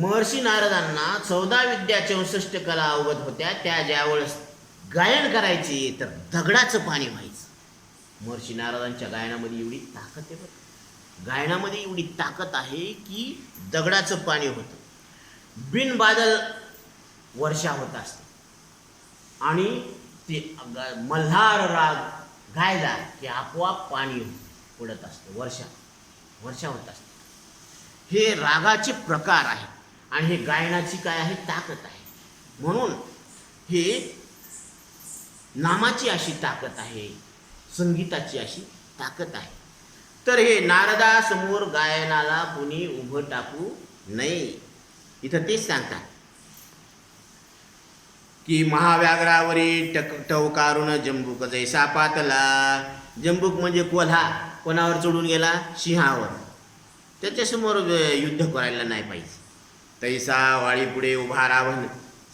महर्षी नारदांना चौदा विद्या चौसष्ट कला अवगत होत्या. त्या ज्यावेळेस गायन करायचे तर दगडाचं पाणी व्हायचं. महर्षी नारदांच्या गायनामध्ये एवढी ताकद आहे बघ गायनामध्ये एवढी ताकद आहे की दगडाचं पाणी होतं. बिन बादल वर्षा होत असते. आणि ते मल्हार राग गायला की आपोआप पाणी पडत असतं. वर्षा वर्षा होत असते. हे रागाचे प्रकार आहेत. आणि हे गायनाची काय आहे? ताकद आहे. म्हणून हे नामाची अशी ताकद आहे. संगीताची अशी ताकद आहे. तर हे नारदासमोर गायनाला कुणी उभं टाकू नये. इथं तेच सांगतात. की महाव्याघ्रावरी टक टवकारून जंबूक जैसा पातला. जंबूक म्हणजे कोल्हा. कोणावर चढून गेला? सिंहावर. त्याच्यासमोर युद्ध करायला नाही पाहिजे. तैसा वाळी पुढे उभा रावण.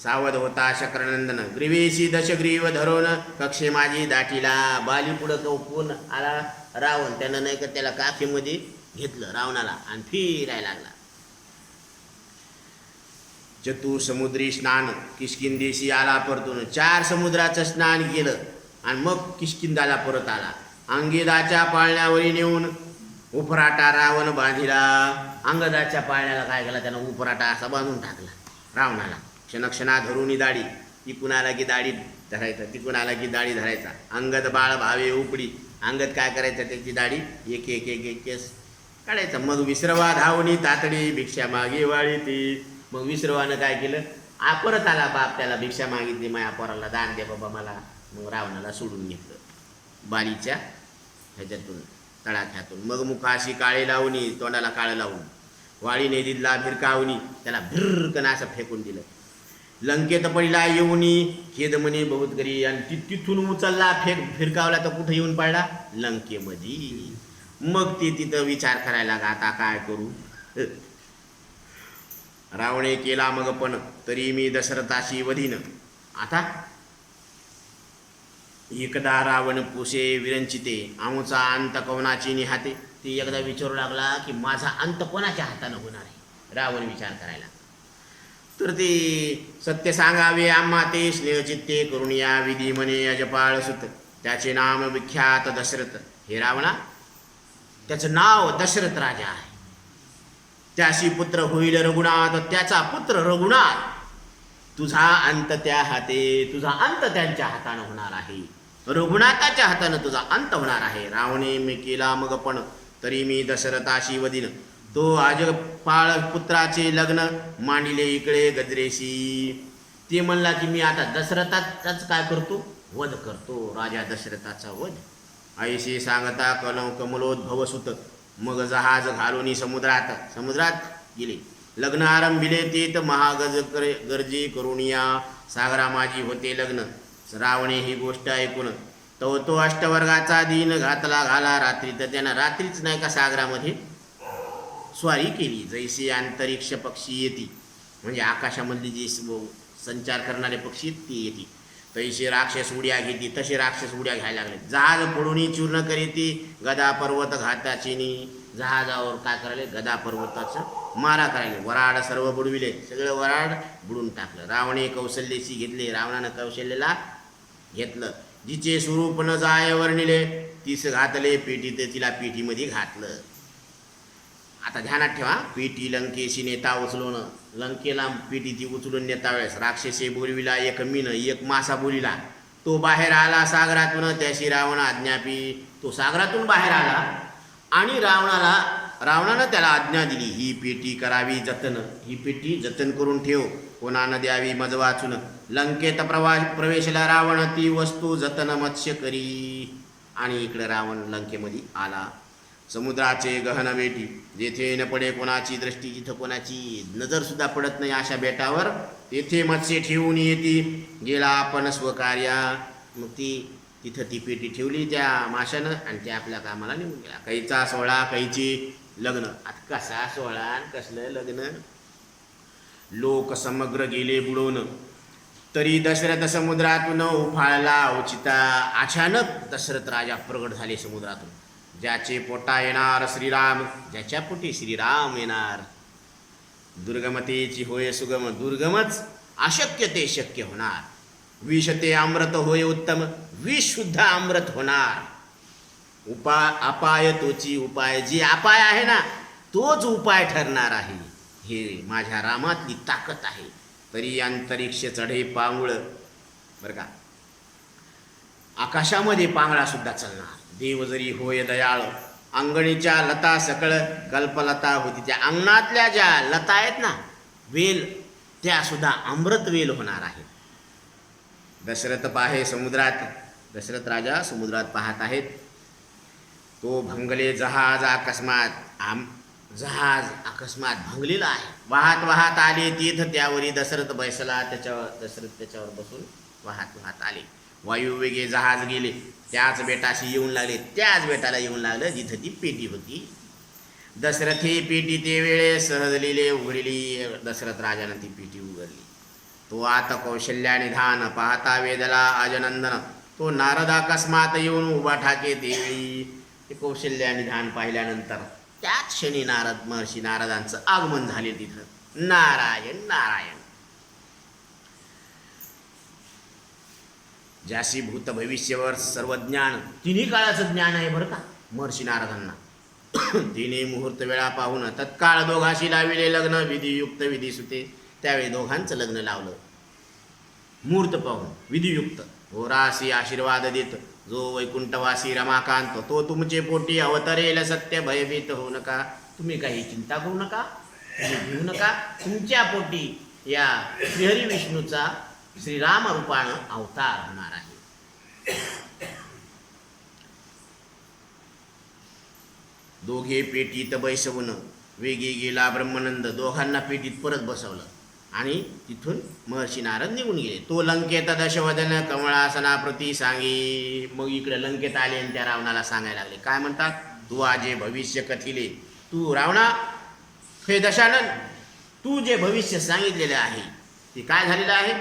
सावध होता शक्रनंदन. ग्रीवेशी दशग्रीव धरून. कक्षे माझी दाटीला. बाली पुढं कोण आला रावण. त्यानं नाही का त्याला काखेमध्ये घेतलं रावणाला आणि फिरायला लागला. चतुर समुद्री स्नान. किशकिंदेशी आला परतून. चार समुद्राचं स्नान केलं आणि मग किशकिंदाला परत आला. अंगिदाच्या पाळण्यावरी नेऊन उफराटा रावण बांधिला. अंगदाच्या पाळण्याला काय केला? त्यानं उपराटा असा बांधून टाकला. रावणाला. क्षणक्षणा धरून दाढी. तिकून आला की दाढी धरायचा. तिकून आला की दाढी धरायचा. अंगद बाळ भावे उपडी. अंगद काय करायचं? त्याची दाढी एक एक एक एक केस काढायचा. मग विसरवा धावणी तातडी भिक्षा मागे वाळी ती मग विसरवानं काय केलं? आपरत आला बाप त्याला भिक्षा मागितली. माया पोराला दान दे बाबा मला. मग रावणाला सोडून घेतलं. बालीच्या ह्याच्यातून. तळाख्यातून मग मुखाशी काळे लावणी तोंडाला काळं लावून. वाळी दिला भिरकावणी त्याला भिरकन असं फेकून दिलं. लंकेत पडला येऊनी खेद म्हणे बहुत करी आणि तिथून उचलला फेक फिरकावला तर कुठं येऊन पडला? लंकेमध्ये मग ते तिथं विचार करायला लागा आता काय करू? रावणे केला मग पण तरी मी दशरथाशी वधीन. आता एकदा रावण पुसे विरंचिते आमचा अंत कोणाची निहाते. ती एकदा विचारू लागला की माझा अंत कोणाच्या हातानं होणार आहे? रावण विचार करायला. तर ते सत्य सांगावे आम्हा ते स्नेहचित्ते करून या विधी म्हणे अजपाळ सुत. त्याचे नाम विख्यात दशरथ. हे रावणा त्याचं नाव दशरथ राजा आहे. त्याशी पुत्र होईल रघुनाथ त्याचा पुत्र रघुनाथ. तुझा अंत त्या हाते तुझा अंत त्यांच्या हातानं होणार आहे. रघुनाथाच्या हातानं तुझा अंत होणार आहे. रावणे मी केला मग पण तरी मी दशरथाशी वदिन तो आजपाळ पुत्राचे लग्न मांडिले इकडे गजरेशी. ते म्हणला की मी आता दशरथाचाच काय करतो? वध करतो. राजा दशरथाचा वध. ऐशी सांगता कलम कमलोद्भव सुत मग जहाज घालून समुद्रात समुद्रात गेले. लग्न आरंभिले तेत महागज करे गरजे करून या. सागरा माझी होते लग्न. रावणे ही गोष्ट ऐकून तो तो अष्टवर्गाचा दिन घातला घाला रात्री. तर त्यानं रात्रीच नाही का सागरामध्ये? स्वारी केली. जैसे अंतरिक्ष पक्षी येते. म्हणजे आकाशामधली जी संचार करणारे पक्षी आहेत ती येते. तैसे राक्षस उड्या घेते तसे राक्षस उड्या घ्यायला लागले. जहाज पडून चूर्ण करीती गदा पर्वत घाताचिनी जहाजावर काय करायले? गदा पर्वताचं मारा करायले. वराड सर्व बुडविले. सगळं वराड बुडून टाकलं. रावणे कौशल्यशी घेतले. रावणानं कौशल्याला घेतलं. जिचे स्वरूप न जाय वर्णिले तीस घातले पेटीत तिला पेटीमध्ये घातलं. आता ध्यानात ठेवा पेटी लंकेशी नेता उचलून लंकेला पेटी ती उचलून नेता वेळेस. राक्षसे बोलविला एक मीन एक मासा बोलिला तो बाहेर आला सागरातून त्याशी रावण आज्ञापी. तो सागरातून बाहेर आला आणि रावणाला रावणानं त्याला आज्ञा दिली ही पेटी करावी जतन. ही पेटी जतन करून ठेव. कोणानं द्यावी मज वाचून लंकेत प्रवा प्रवेशला रावण ती वस्तू जतन मत्स्य करी. आणि इकडे रावण लंकेमध्ये आला. समुद्राचे गहन बेटी जेथे न पडे कोणाची दृष्टी जिथं कोणाची नजर सुद्धा पडत नाही अशा बेटावर तेथे मत्स्य ठेवून येते. गेला आपण स्वकार्या. मग ती तिथं ती पेटी ठेवली त्या माशानं आणि त्या आपल्या कामाला निघून गेला. कैचा सोहळा कैची लग्न. आता कसा सोहळा आणि कसलं लग्न? लोक समग्र गेले बुडवणं. तरी दशरथ समुद्रातून उफाळला उचिता अचानक दशरथ राजा प्रगट झाले समुद्रातून. ज्याचे पोटा येणार श्रीराम ज्याच्या पोटी श्रीराम येणार. दुर्गमतेची होय सुगम दुर्गमच अशक्य ते शक्य होणार. विष ते अमृत होय उत्तम विष अमृत होणार. उपा अपाय तोची उपाय जी अपाय आहे ना तोच उपाय ठरणार आहे. हे माझ्या रामातली ताकद आहे. तरी अंतरिक्ष चढे पांगुळ बरं का? आकाशामध्ये पांगळा सुद्धा चालणार. देव जरी होय दयाळ अंगणीच्या लता सकळ कल्पलता होती. त्या अंगणातल्या ज्या लता आहेत ना वेल त्या सुद्धा अमृत वेल होणार आहेत दशरथ पाहे समुद्रात दशरथ राजा समुद्रात पाहत आहेत. तो भंगले जहाज अकस्मात आम जहाज अकस्मात भंगलेला आहे. वाहत वाहत आले तीथ त्यावरी दशरथ बैसला त्याच्यावर दशरथ त्याच्यावर बसून वाहत वाहत आले. वायुवेगे जहाज गेले त्याच बेटाशी येऊन लागले त्याच बेटाला येऊन लागलं जिथं ती पेटी होती. दशरथी पेटी ते वेळे सहजलीले उघडली दशरथ राजानं ती पेटी उघडली. तो आता कौशल्याने धान पाहता वेदला अजनंदन तो नारद अकस्मात येऊन उभा ठाके देवी ते कौशल्याने धान पाहिल्यानंतर त्याच क्षणी नारद महर्षी नारदांचं आगमन झाले तिथं. नारायण नारायण. ज्याशी भूत भविष्यवर सर्व ज्ञान तिन्ही काळाचं ज्ञान आहे बरं का महर्षी नारदांना. तिने मुहूर्त वेळा पाहून तत्काळ दोघाशी लाविले लग्न विधियुक्त विधी सुते त्यावेळी दोघांचं लग्न लावलं. मुहूर्त पाहून विधियुक्त. घोरासी आशीर्वाद देत जो वैकुंठवासी रमाकांत तो तुमचे पोटी अवतरेल सत्य भयभीत होऊ नका. तुम्ही काही चिंता करू नका घेऊ नका. तुमच्या पोटी या श्रीहरी विष्णूचा श्रीराम रूपानं अवतार होणार आहे. दोघे पेटीत बैसवून वेगी गेला ब्रह्मानंद दोघांना पेटीत परत बसवलं. आणि तिथून महर्षी नारद निघून गेले. तो लंकेत दशवदन कमळासनाप्रती सांगी. मग इकडे लंकेत आले आणि त्या रावणाला सांगायला लागले. काय म्हणतात? तू आजे भविष्य कथिले. तू रावणा हे दशानन तू जे भविष्य सांगितलेले आहे ते काय झालेलं आहे?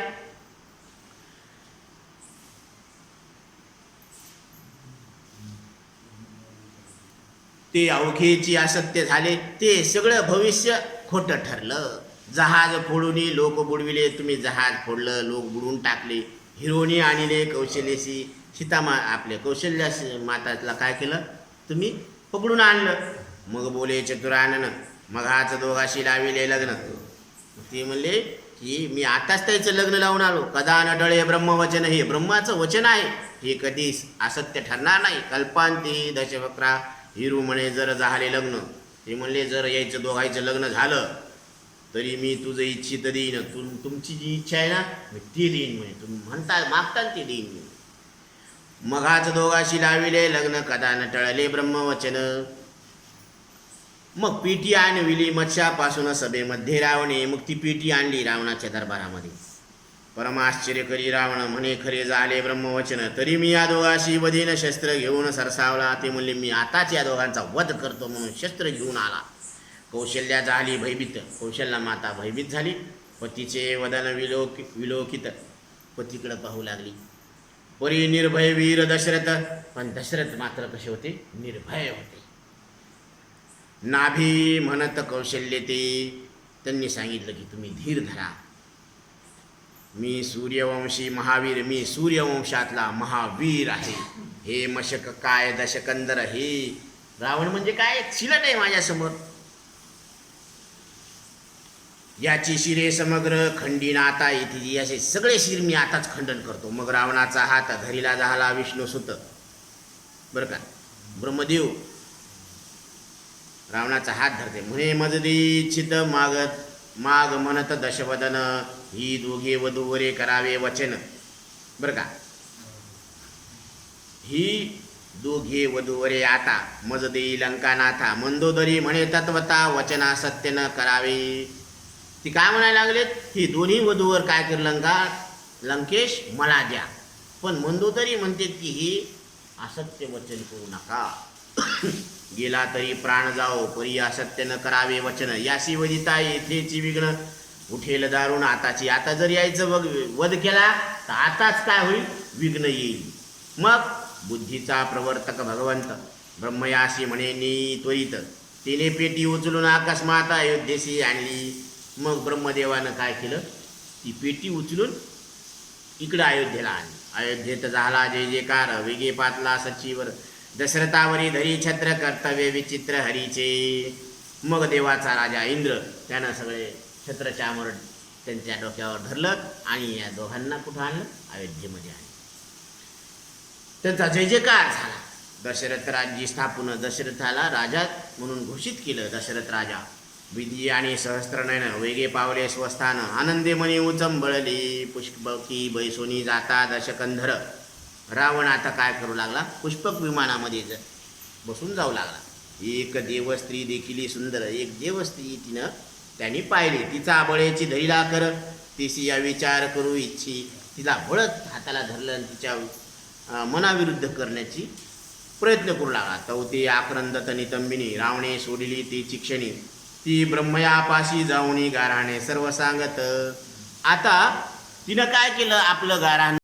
ते अवघेची असत्य झाले. ते सगळं भविष्य खोटं ठरलं. जहाज फोडून लोक बुडविले तुम्ही जहाज फोडलं लोक बुडवून टाकले. हिरोनी आणले कौशल्यशी सीतामा आपल्या कौशल्या माताला काय केलं? तुम्ही पकडून आणलं. मग बोले चतुरानन मग हाच दोघाशी लाविले लग्न. ते म्हणले की मी आताच त्याचं लग्न लावून आलो. कदा न डळे ब्रह्मवचन हे ब्रह्माचं वचन आहे. हे कधी असत्य ठरणार नाही. कल्पांती दशवक्रा हिरू म्हणे जर झाले लग्न. ते म्हणले जर यायचं दोघायचं लग्न झालं तरी मी तुझं इच्छित देईन. तु तुमची जी इच्छा आहे ना मी ती देईन म्हणे. तुम्ही म्हणता मागता ती देईन मी मघाच दोघाशी लाविले लग्न कदा न टळले ब्रह्मवचन. मग पीठी आणविली मत्स्यापासून सभेमध्ये रावणे. मग ती पीठी आणली रावणाच्या दरबारामध्ये. परमाश्चर्य करी रावण म्हणे खरे झाले ब्रह्मवचन. तरी मी या दोघाशी वधीन शस्त्र घेऊन सरसावला. ते म्हणले मी आताच या दोघांचा वध करतो म्हणून शस्त्र घेऊन आला. कौशल्या झाली भयभीत. कौशल्या माता भयभीत झाली. पतीचे वदन विलोक विलोकित. पतीकडं पाहू लागली. परी निर्भय वीर दशरथ. पण दशरथ मात्र कसे होते? निर्भय होते. नाभी म्हणत कौशल्य ते. त्यांनी सांगितलं की तुम्ही धीर धरा. मी सूर्यवंशी महावीर मी सूर्यवंशातला महावीर आहे. हे मशक काय दशकंदर हे? रावण म्हणजे काय? चिलट आहे माझ्यासमोर. याची शिरे समग्र खंडीन येथे असे सगळे शिर मी आताच खंडन करतो. मग रावणाचा हात धरीला झाला विष्णू सुत बरं का? ब्रह्मदेव. रावणाचा हात धरते. म्हणे मजदी छित मागत माग म्हणत दशवदन. ही दोघे वधूवरे करावे वचन. बरं का? ही दोघे वधूवरे आता. मजदे लंकानाथा. मंदोदरी म्हणे तत्वता वचना सत्यन करावे. ती काय म्हणायला लागलेत? ही दोन्ही वधूवर काय कर लंका लंकेश मला द्या. पण मंदोदरी म्हणते की ही असत्य वचन करू नका. गेला तरी प्राण जाओ परी असत्य न करावे वचन. याशी वदिता येथेची विघ्न उठेल दारुण. आताची आता जर यायचं वग वध केला तर आताच काय होईल? विघ्न येईल. मग बुद्धीचा प्रवर्तक भगवंत ब्रह्मयाशी म्हणे नी त्वरित. तिने पेटी उचलून अकस्मात अयोध्येशी आणली. मग ब्रह्मदेवानं काय केलं? ती पेटी उचलून इकडं अयोध्येला आणली. अयोध्येत झाला जय जयकार वेगे पातला सचिवर. दशरथावरी धरी छत्र कर्तव्य विचित्र हरीचे. मग देवाचा राजा इंद्र त्यानं सगळे छत्र त्यांच्या डोक्यावर धरलं आणि या दोघांना कुठं आणलं? अयोध्येमध्ये आणलं. त्यांचा जय जयकार झाला. दशरथ राज्य स्थापन दशरथाला राजा म्हणून घोषित केलं. दशरथ राजा विधी आणि सहस्त्रनयन वेगे पावले स्वस्थान। आनंदे मनी उचंबळली पुष्पकी बैसोनी जाता दशकंधर। रावण आता काय करू लागला? पुष्पक विमानामध्ये ज- बसून जाऊ लागला। एक देवस्त्री देखील सुंदर एक देवस्त्री तिनं त्यांनी पाहिली। तिचा बळेची धैला कर तिशी या विचार करू इच्छी। तिला बळत हाताला धरलं आणि तिच्या मनाविरुद्ध करण्याची प्रयत्न करू लागला। तवती आक्रंदत नितंबिनी रावणे सोडली ती चिक्षणी ती ब्रह्मयापाशी जाऊनी गाराणे सर्व सांगत. आता तिनं काय केलं आपलं गाराण?